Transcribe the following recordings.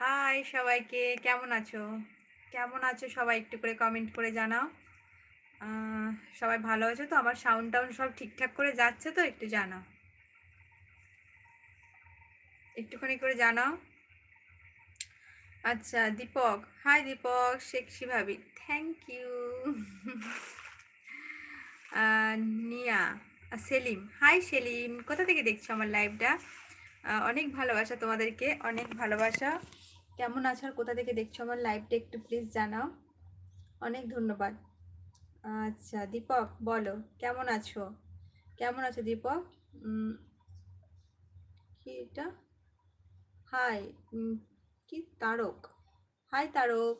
High সবাইকে, কেমন আছো? কেমন আছো সবাই একটু করে কমেন্ট করে জানাও। সবাই ভালো আছো তো? আমার সাউন্ড টাউন্ড সব ঠিকঠাক করে যাচ্ছে তো একটু জানাও। একটুখানি করে জানাও। আচ্ছা দীপক। হাই দীপক শেখসি ভাবি? Thank you Niya Salim. High Selim, কোথা থেকে দেখছ আমার লাইভটা অনেক ভালোবাসা তোমাদেরকে, অনেক ভালোবাসা। কেমন আছো আর কোথা থেকে দেখছ আমার লাইভটা একটু প্লিজ জানাও। অনেক ধন্যবাদ। আচ্ছা দীপক, বলো, কেমন আছো? কেমন আছো দীপক? কি এটা? হাই কি তারক? হাই তারক।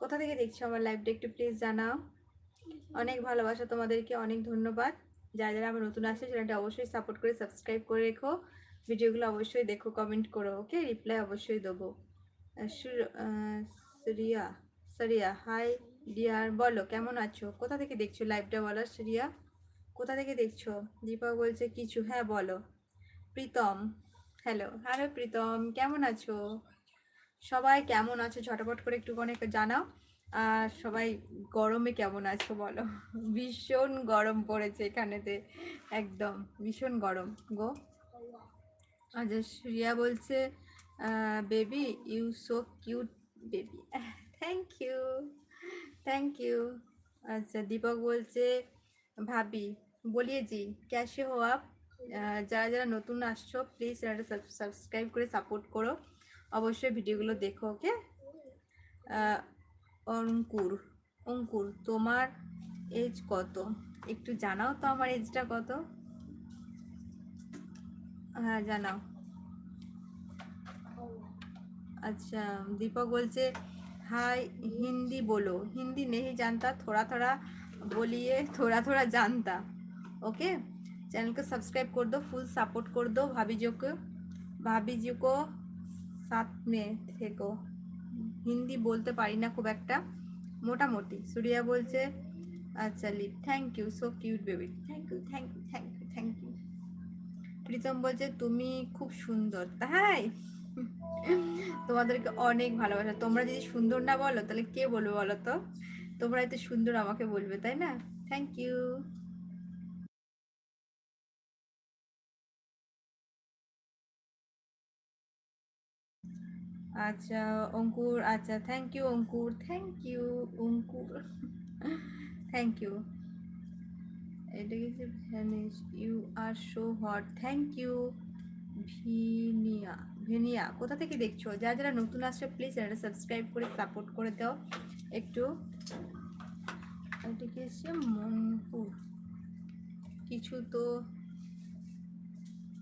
কোথা থেকে দেখছ আমার লাইভটা একটু প্লিজ জানাও। অনেক ভালোবাসা তোমাদেরকে, অনেক ধন্যবাদ। যারা যারা আমার নতুন আসছে চ্যানেলটা অবশ্যই সাপোর্ট করে সাবস্ক্রাইব করে রেখো। ভিডিওগুলো অবশ্যই দেখো কমেন্ট করো ওকে রিপ্লাই অবশ্যই দেবো। সরিয়া সরিয়া হাই ডিয়ার বলো, কেমন আছো? কোথা থেকে দেখছ লাইভটা বলো, সরিয়া? কোথা থেকে দেখছ? দীপক বলছে, কিছু হ্যাঁ বলো। প্রীতম হ্যালো হ্যালো প্রীতম, কেমন আছো? সবাই কেমন আছো? ঝটপট করে একটু অনেক জানাও। আর সবাই গরমে কেমন আছো বলো? ভীষণ গরম পড়েছে এখানেতে, একদম ভীষণ গরম। গো? আচ্ছা শ্রিয়া বলছে baby you so cute baby thank you thank you আচ্ছা দীপক বলছে, ভাবি, বলিয়ে জি, ক্যাশে হো আপ। যারা যারা নতুন আসছো প্লিজ চ্যানেলটা সাবস্ক্রাইব করে সাপোর্ট করো। অবশ্যই ভিডিওগুলো দেখো ওকে অঙ্কুর অঙ্কুর, তোমার এজ কত? একটু জানাও তো আমার এজটা কত? হ্যাঁ জানাও। আচ্ছা দীপক বলছে, হাই, হিন্দি বলো। হিন্দি নেই জানতা, থোড়া থোড়া বলিয়ে, থোড়া থোড়া জানতা। ওকে, চ্যানেলকে সাবস্ক্রাইব सब्सक्राइब দো ফুল সাপোর্ট सपोर्ट দো दो भाभी जी को भाभी जी থেকো। হিন্দি বলতে পারি না খুব একটা। মোটামুটি। সুরিয়া বলছে আচ্ছা lip, thank you, so cute baby. Thank you thank you thank you thank you. Pritam বলছে, তুমি খুব সুন্দর। তাই? তোমাদেরকে অনেক ভালোবাসা। তোমরা যদি সুন্দর না বলো, তাহলে কে বলবে বলো তো? তোমরা এত সুন্দর আমাকে বলবে, তাই না? থ্যাংক ইউ আচ্ছা অঙ্কুর আচ্ছা thank you Ankur thank you Ankur. Thank you এটা কি vanish? You are so hot thank you Vinia. Venia, কোথা থেকে দেখছ? যারা যারা নতুন আসছে প্লিজ চ্যানেলটা সাবস্ক্রাইব করে সাপোর্ট করে দাও। একটু কি এসছে? মনপুর। কিছু তো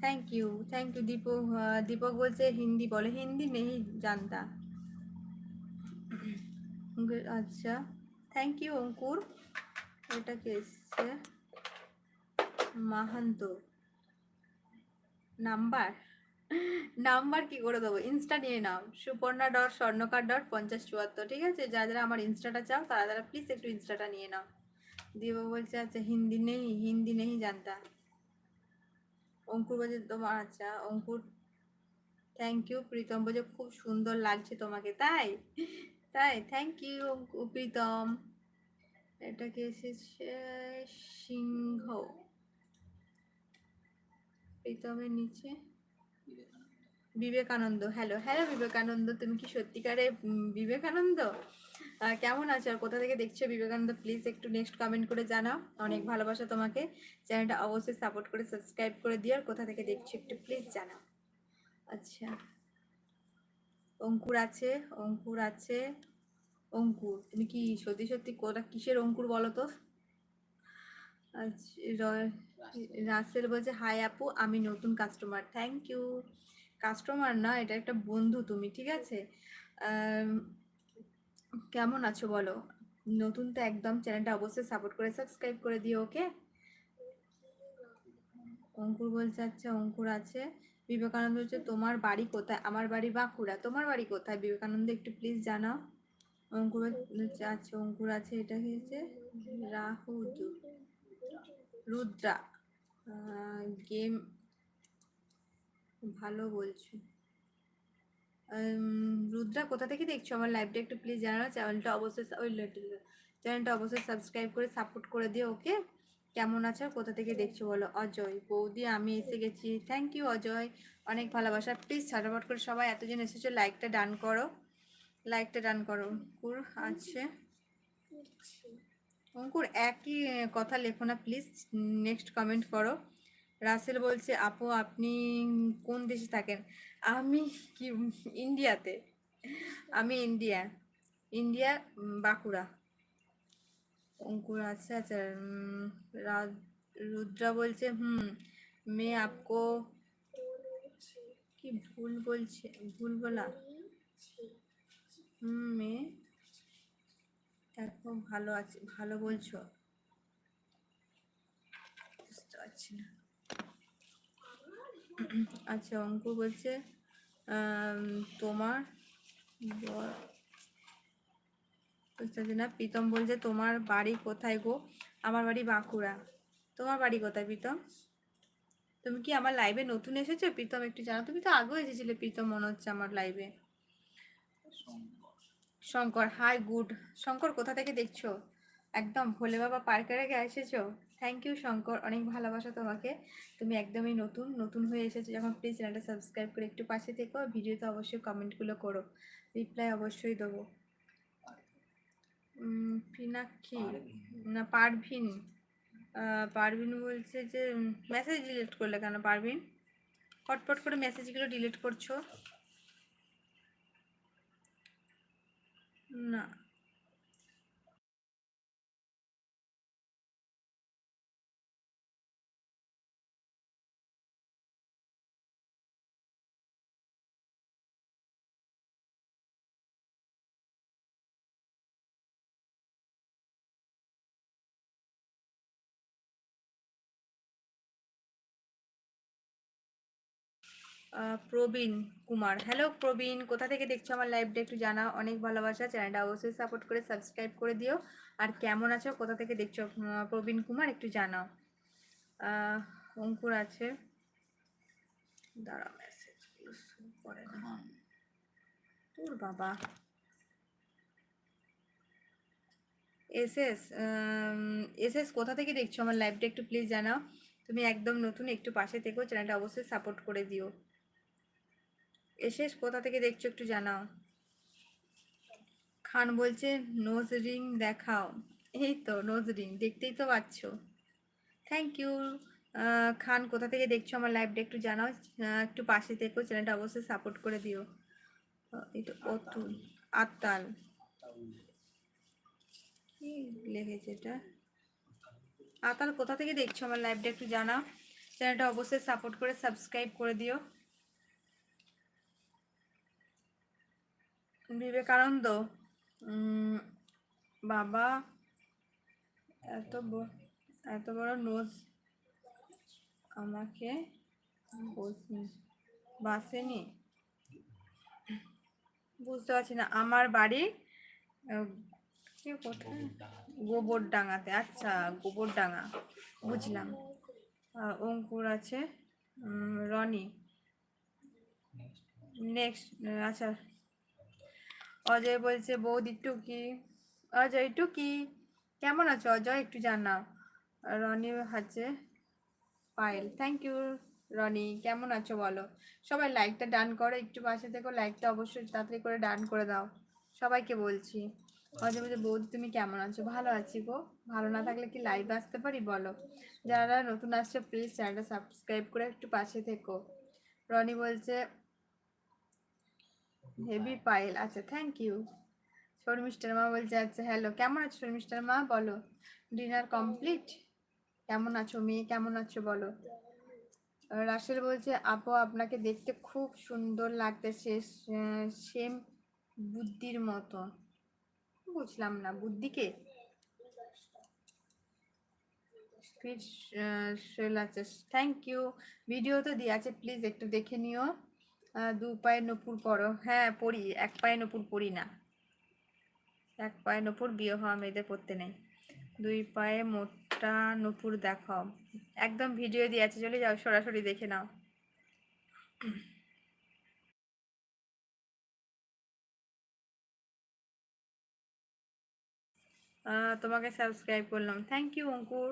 thank you thank you Deepak Deepak বলছে হিন্দি বলে। হিন্দি নেই, জানতা। আচ্ছা থ্যাংক ইউ অঙ্কুর। এটা কি এসছে? মাহান্ত। নাম্বার? নাম্বার কি করে দেবো? ইনস্টা নিয়ে নাও। সুপর্ণা ডট স্বর্ণকার ডট পঞ্চাশ চুয়াত্তর, ঠিক আছে? যারা যারা আমার ইনস্টাটা চাও, তারা তারা প্লিজ একটু ইনস্টাটা নিয়ে নাও। দিব বলছে আচ্ছা হিন্দি নেই হিন্দি নেই জানতা। অঙ্কুর বলছে, তোমার আচ্ছা অঙ্কুর থ্যাংক ইউ প্রীতম বলছে, খুব সুন্দর লাগছে তোমাকে। তাই? তাই? Thank you Pritam. এটা কি এসেছে? সিংহ। প্রীতমের নিচে? বিবেকানন্দ। হ্যালো হ্যালো বিবেকানন্দ, তুমি কি সত্যিকারে বিবেকানন্দ? কেমন আছো? আর কোথা থেকে দেখছ বিবেকানন্দ? প্লিজ একটু নেক্সট কমেন্ট করে জানাও। অনেক ভালোবাসা তোমাকে। চ্যানেলটা অবশ্যই সাপোর্ট করে সাবস্ক্রাইব করে দিও। আর কোথা থেকে দেখছ একটু প্লিজ জানাও। আচ্ছা। অঙ্কুর আছে অঙ্কুর আছে। অঙ্কুর, তুমি কি সত্যি সত্যি কোটা কিসের অঙ্কুর বলো তো? রাসেল বলছে, হাই আপু, আমি নতুন কাস্টমার থ্যাংক ইউ কাস্টমার না, এটা একটা বন্ধু তুমি, ঠিক আছে? কেমন আছো বলো? নতুন তো একদম চ্যানেলটা অবশ্যই সাপোর্ট করে সাবস্ক্রাইব করে দিও ওকে অঙ্কুর বলছে আচ্ছা অঙ্কুর আছে। বিবেকানন্দ বলছে, তোমার বাড়ি কোথায়? আমার বাড়ি বাঁকুড়া। তোমার বাড়ি কোথায়? বিবেকানন্দ, একটু প্লিজ জানাও। অঙ্কুর আচ্ছা অঙ্কুর আছে, এটা হয়েছে? রাহুল। রুদ্রা গেম ভালো বলছো। রুদ্রা, কোথা থেকে দেখছ? আমার লাইভটা একটু প্লিজ জানাও চ্যানেলটা অবশ্যই ওই চ্যানেলটা অবশ্যই সাবস্ক্রাইব করে সাপোর্ট করে দিও ওকে কেমন আছো কোথা থেকে দেখছ বলো? অজয়, বৌদি, আমি এসে গেছি। Thank you Ajay. অনেক ভালোবাসা। প্লিজ ঝাটাপট করে সবাই এতজন এসেছ লাইকটা ডান করো। লাইকটা ডান করো। কুর আছে। অঙ্কুর, একই কথা লেখো না প্লিজ নেক্সট কমেন্ট করো। রাসেল বলছে, আপু, আপনি কোন দেশে থাকেন? আমি কি, ইন্ডিয়াতে। আমি ইন্ডিয়া ইন্ডিয়া বাঁকুড়া। অঙ্কুর আছে আচ্ছা রুদ্রা বলছে, হুম, মে আপকো কি ভুল বলছে, ভুল বলা? হুম, মে এখন ভালো আছে, ভালো বলছো? বুঝতে পারছি না। আচ্ছা অঙ্কুর বলছে তোমার বুঝতে না। প্রীতম বলছে, তোমার বাড়ি কোথায় গো? আমার বাড়ি বাঁকুড়া। তোমার বাড়ি কোথায় প্রীতম? তুমি কি আমার লাইভে নতুন এসেছ? প্রীতম, একটু জানো, তুমি তো আগেও এসেছিলে প্রীতম, মনে হচ্ছে আমার লাইভে শঙ্কর হাই গুড। শঙ্কর কোথা থেকে দেখছ? একদম ভোলে বাবা পার্কের আগে এসেছ? Thank you Shankar. অনেক ভালোবাসা তোমাকে। তুমি একদমই নতুন নতুন হয়ে এসেছ। যখন প্লিজ চ্যানেলটা সাবস্ক্রাইব করে একটু পাশে থেকো ভিডিওতে অবশ্যই কমেন্টগুলো করো। রিপ্লাই অবশ্যই দেবো। পিনাক্ষী। না পারভিন। পারভিন বলছে যে মেসেজ ডিলিট করলে কেন পারভিন? পটপট করে মেসেজগুলো ডিলিট করছ। না প্রবীণ কুমার। হ্যালো প্রবীণ। কোথা থেকে দেখছ আমার লাইভটা একটু জানা অনেক ভালোবাসা। চ্যানেলটা অবশ্যই সাপোর্ট করে সাবস্ক্রাইব করে দিও। আর কেমন আছো? কোথা থেকে দেখছ প্রবীণ কুমার? একটু জানাও। অঙ্কুর আছে। দাঁড়া মেসেজ করে তোর বাবা। এস এস এস এস কোথা থেকে দেখছ আমার লাইভটা একটু প্লিজ জানাও। তুমি একদম নতুন একটু পাশে থেকো। চ্যানেলটা অবশ্যই সাপোর্ট করে দিও। এসেস কোথা থেকে দেখছ একটু জানাও। খান বলছে নোজ রিং দেখাও। এই তো নোজ রিং দেখতেই তো পাচ্ছ। থ্যাংক ইউ খান কোথা থেকে দেখছ আমার লাইভটা একটু জানাও। একটু পাশে থেকো চ্যানেলটা অবশ্যই সাপোর্ট করে দিও। আহ, এটা অতুল আত্মাল কি লিখেছে এটা? আতাল কোথা থেকে দেখছ আমার লাইভটা একটু জানাও। চ্যানেলটা অবশ্যই সাপোর্ট করে সাবস্ক্রাইব করে দিও। বিবেকানন্দ বাবা এত এত বড় নোজ আমাকে বস- বাসেনি? বুঝতে পারছি না আমার বাড়ি আহ, কোথায়? গোবর ডাঙাতে আচ্ছা গোবর ডাঙা বুঝলাম অঙ্কুর আছে রনি। নেক্সট আচ্ছা অজয় বলছে, বৌদি, টুকি। অজয়, টুকি, কেমন আছো? অজয়, একটু জানাও। রনি আছে পায়েল থ্যাংক ইউ রনি, কেমন আছো বলো? সবাই লাইকটা ডান করো, একটু পাশে থেকো লাইকটা অবশ্যই তাড়াতাড়ি করে ডান করে দাও। সবাইকে বলছি মাঝে মাঝে বৌদি, তুমি কেমন আছো? ভালো আছি গো, ভালো না থাকলে কি লাইভ আসতে পারি বলো? যারা নতুন আসছে প্লিজ চ্যানেলটা সাবস্ক্রাইব করে একটু পাশে থেকো। রনি বলছে হেভি পায়েল আচ্ছা থ্যাংক ইউ শর্মিষ্ঠার মা বলছে আচ্ছা হ্যালো কেমন আছো শর্মিষ্ঠার মা? বলো। ডিনার কমপ্লিট কেমন আছো মেয়ে? কেমন আছো বলো। রাসেল বলছে আপু আপনাকে দেখতে খুব সুন্দর লাগতেছে সেম বুদ্ধির মতো। বুঝলাম না বুদ্ধিকে থ্যাংক ইউ ভিডিও তো দিয়ে আছে প্লিজ একটু দেখে নিও। দু পায়ে নপুর পরো। হ্যাঁ পড়ি এক পায়ে নপুর পড়ি না। এক পায়ে নপুর বিয়ে হওয়া মেয়েদের পড়তে নেই। দুই পায়ে মোটা নপুর দেখাও। একদম ভিডিও দিয়ে আছে, চলে যাও, সরাসরি দেখে নাও। তোমাকে সাবস্ক্রাইব করলাম। থ্যাংক ইউ অঙ্কুর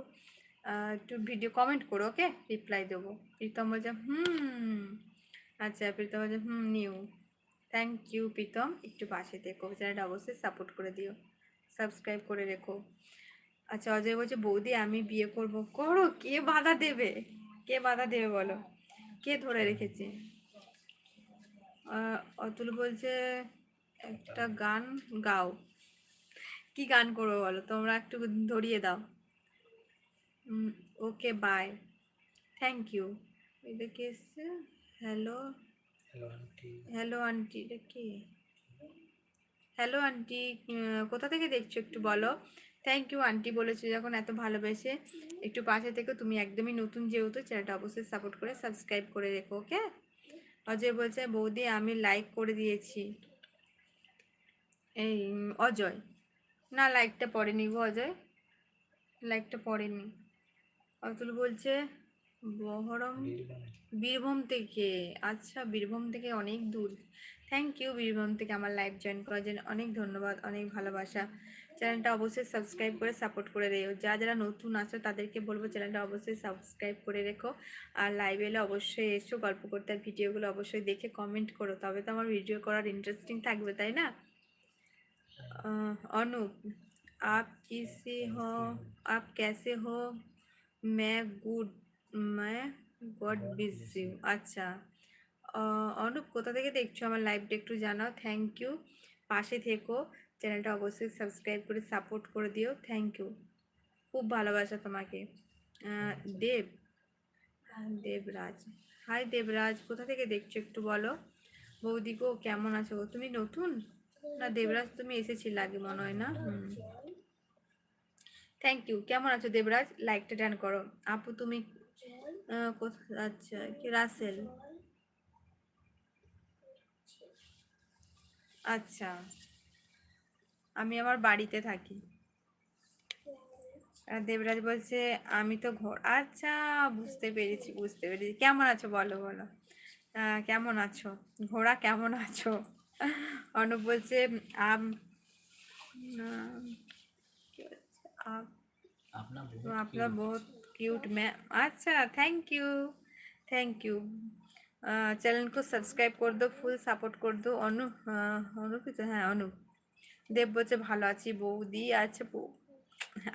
একটু ভিডিও কমেন্ট করো ওকে রিপ্লাই দেবো। প্রীতম বলছে, হুম। আচ্ছা প্রীতম বলছে হুম নিউ থ্যাংক ইউ প্রীতম। একটু পাশে দেখো চ্যানেলটা অবশ্যই সাপোর্ট করে দিও। সাবস্ক্রাইব করে রেখো। আচ্ছা অজয় বলছে বৌদি আমি বিয়ে করব। করো কে বাধা দেবে? কে বাধা দেবে বলো? কে ধরে রেখেছে? অতুল বলছে একটা গান গাও। কি গান করব বলো? তোমরা একটু ধরিয়ে দাও। ওকে বাই থ্যাংক ইউ এটা কি এসছে। Hello. Hello aunty. Hello aunty এটা কি? হ্যালো আন্টি কোথা থেকে দেখছ একটু বলো। থ্যাংক ইউ আন্টি বলেছ যখন এত ভালোবেসে। একটু পাশে থেকে তুমি একদমই নতুন যেহেতু চ্যানেলটা অবশ্যই সাপোর্ট করে সাবস্ক্রাইব করে রেখো ওকে অজয় বলছে বৌদি আমি লাইক করে দিয়েছি। এই অজয়। না লাইকটা পড়েনি গো অজয়। লাইকটা পড়েনি। অতুল বলছে বহরম বীরভূমে বীরভূম থেকে আচ্ছা বীরভূম থেকে অনেক দূর থ্যাংক ইউ বীরভূম থেকে আমার লাইভ জয়েন করার জন্য অনেক ধন্যবাদ অনেক ভালোবাসা চ্যানেলটা অবশ্যই সাবস্ক্রাইব করে সাপোর্ট করে রেখো যা যারা নতুন আছো তাদেরকে বলবো চ্যানেলটা অবশ্যই সাবস্ক্রাইব করে রেখো আর লাইভে এলে অবশ্যই এসো গল্প করতে আর ভিডিওগুলো অবশ্যই দেখে কমেন্ট করো তবে তো আমার ভিডিও করার ইন্টারেস্টিং থাকবে তাই না আহ, অনুপ आप किसे हो आप कैसे हो मैं गुड मैं গড বিজি ইউ। আচ্ছা অনুপ কোথা থেকে দেখছ আমার লাইভটা একটু জানাও? থ্যাংক ইউ পাশে থেকো চ্যানেলটা অবশ্যই সাবস্ক্রাইব করে সাপোর্ট করে দিও। থ্যাংক ইউ খুব ভালোবাসা তোমাকে। দেব। আহ, দেবরাজ। হাই দেবরাজ কোথা থেকে দেখছ একটু বলো? বৌদি গো কেমন আছো গো? তুমি নতুন? না দেবরাজ তুমি এসেছিলে আগে মনে হয় না? থ্যাংক ইউ কেমন আছো দেবরাজ? লাইকটা ডান করো। আপু তুমি আচ্ছা কি রাসেল? আচ্ছা আমি আমার বাড়িতে থাকি। দেবরাজ বলছে আমি তো ঘর আচ্ছা বুঝতে পেরেছি বুঝতে পেরেছি। কেমন আছো বলো বলো। কেমন আছো? ঘোড়া কেমন আছো? অনুপ বলছে আম আহ, কি বলছে? আপ अपना तो बहुत आपका cute। बहुत क्यूट मैं अच्छा thank you thank you channel को সাবস্ক্রাইব করে দো ফুল সাপোর্ট করে দো অনু আহ, অনু কি তো হ্যাঁ অনু দেব বলছে ভালো আছি বৌদি আছে বউ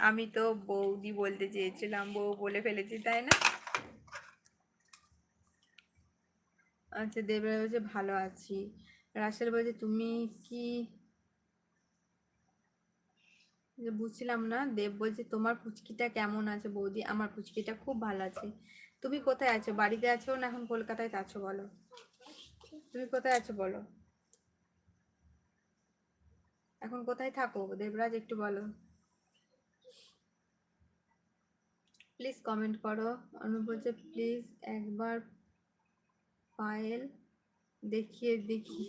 আমি তো বৌদি বলতে চেয়েছিলাম বউ বলে ফেলেছি তাই না আচ্ছা দেবরা বলছে ভালো আছি রাসেল বলছে তুমি কি যে বুঝছিলাম না, দেব বলছে, তোমার পুচকিটা কেমন আছে বৌদি? আমার পুচকিটা খুব ভালো আছে। তুমি কোথায় আছো? বাড়িতে আছো না এখন কলকাতায় আছো বলো? তুমি কোথায় আছো বলো? এখন কোথায় থাকো? দেবরাজ, একটু বলো। প্লিজ কমেন্ট করো। অনু বলছে প্লিজ একবার পায়েল দেখিয়ে দেখি।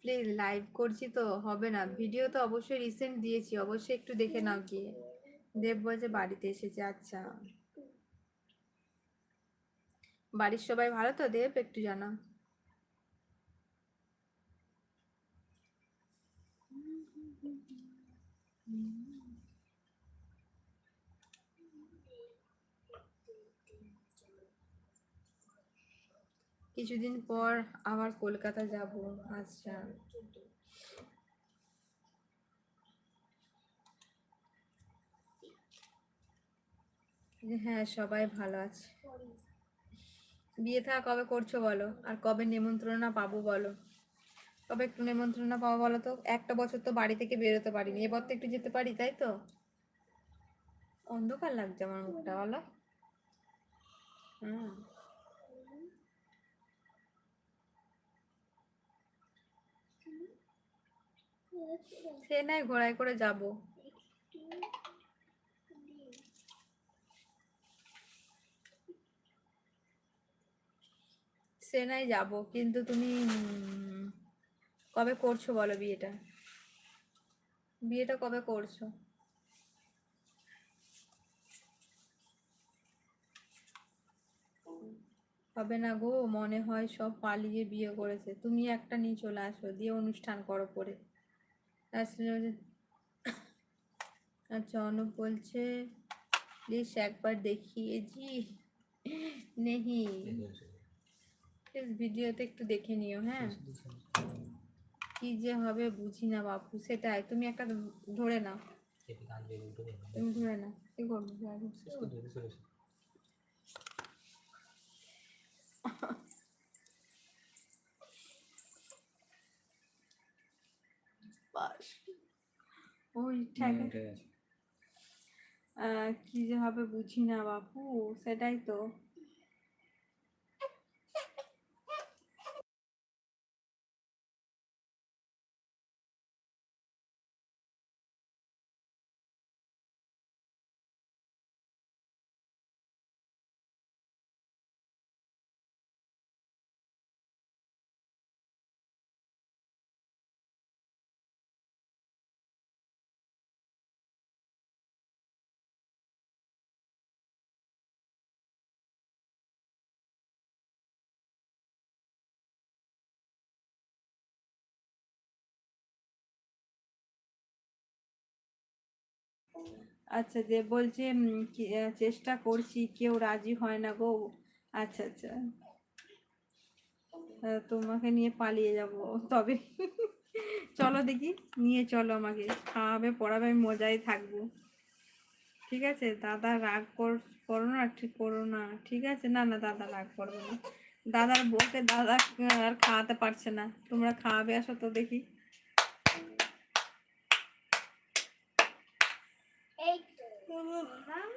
প্লিজ লাইভ করছি তো, হবে না। ভিডিও তো অবশ্যই রিসেন্ট দিয়েছি, অবশ্যই একটু দেখে নাও গিয়ে। দেব বলছে বাড়িতে এসেছে আচ্ছা। বাড়ির সবাই ভালো তো? দেব একটু জানাও কিছুদিন পর আবার কলকাতা যাব আচ্ছা হ্যাঁ সবাই ভালো আছে। বিয়ে থাকা কবে করছ বলো? আর কবে নেমন্ত্রণা পাবো বলো? কবে একটু নেমন্ত্রণা পাবো বলো তো? একটা বছর তো বাড়ি থেকে বেরোতে পারিনি। এবার তো একটু যেতে পারি, তাই তো? অন্ধকার লাগছে আমার মুখটা, বলো। হুম। সে নাই, ঘোড়ায় করে যাব। সে নাই যাব, কিন্তু তুমি কবে করছ বলো বিয়েটা? বিয়েটা কবে করছ? হবে না গো, মনে হয় সব পালিয়ে বিয়ে করেছে। তুমি একটা নিয়ে চলে আসো, দিয়ে অনুষ্ঠান করো যে- আচ্ছা অনুপ বলছে, প্লিজ একবার দেখিয়ে জি। নেহি। প্লিজ ভিডিওতে একটু দেখে নিও হ্যাঁ। কি যে হবে বুঝি না বাপু, সেটাই। তুমি একটা ধরে নাও। তুমি ধরে নাও। কি করব যাব। বাস ওই ঠেকে আহ, কি যে হবে বুঝি না বাপু সেটাই তো। আচ্ছা যে বলছে চেষ্টা করছি, কেউ রাজি হয় না গো। আচ্ছা আচ্ছা। তোমাকে নিয়ে পালিয়ে যাব, তবে। চলো দেখি, নিয়ে চলো আমাকে। খাওয়াবে, পড়াবে, আমি মজাই থাকব। ঠিক আছে? দাদা রাগ করো না, ঠিক করো না। ঠিক আছে? না না, দাদা রাগ করবে না। দাদার বউকে দাদা আর খাওয়াতে পারছে না। তোমরা খাওয়াবে, আসো তো দেখি। 嗯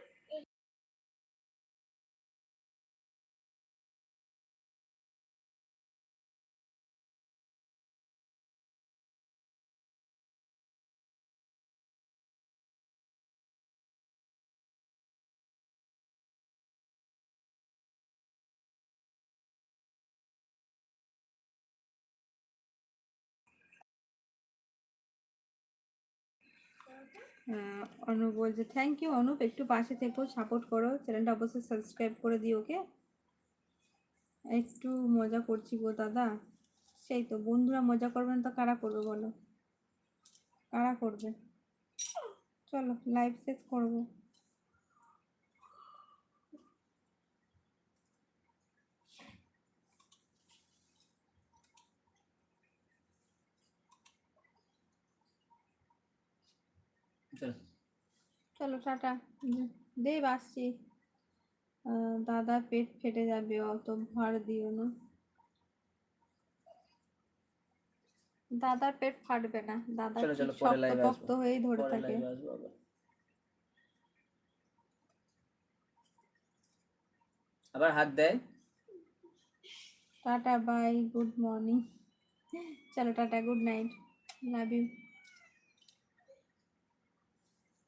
অনুপ বলছে থ্যাংক ইউ অনুপ একটু পাশে থেকো সাপোর্ট করো চ্যানেলটা অবশ্যই সাবস্ক্রাইব করে দিও ওকে একটু মজা করছি গো দাদা, সেই তো, বন্ধুরা মজা করবেন তো কারা করবে বলো? কারা করবে? চলো লাইভ শেষ করব। চলো। টাটা। দেব আসছি। আহ, দাদা পেট ফেটে যাবে অত ভার দিও না। দাদার পেট ফাটবে না। দাদা। শক্ত হয়েই ধরে থাকে। আবার। হাত দেয়। টাটা বাই গুড মর্নিং চলো tata good night love you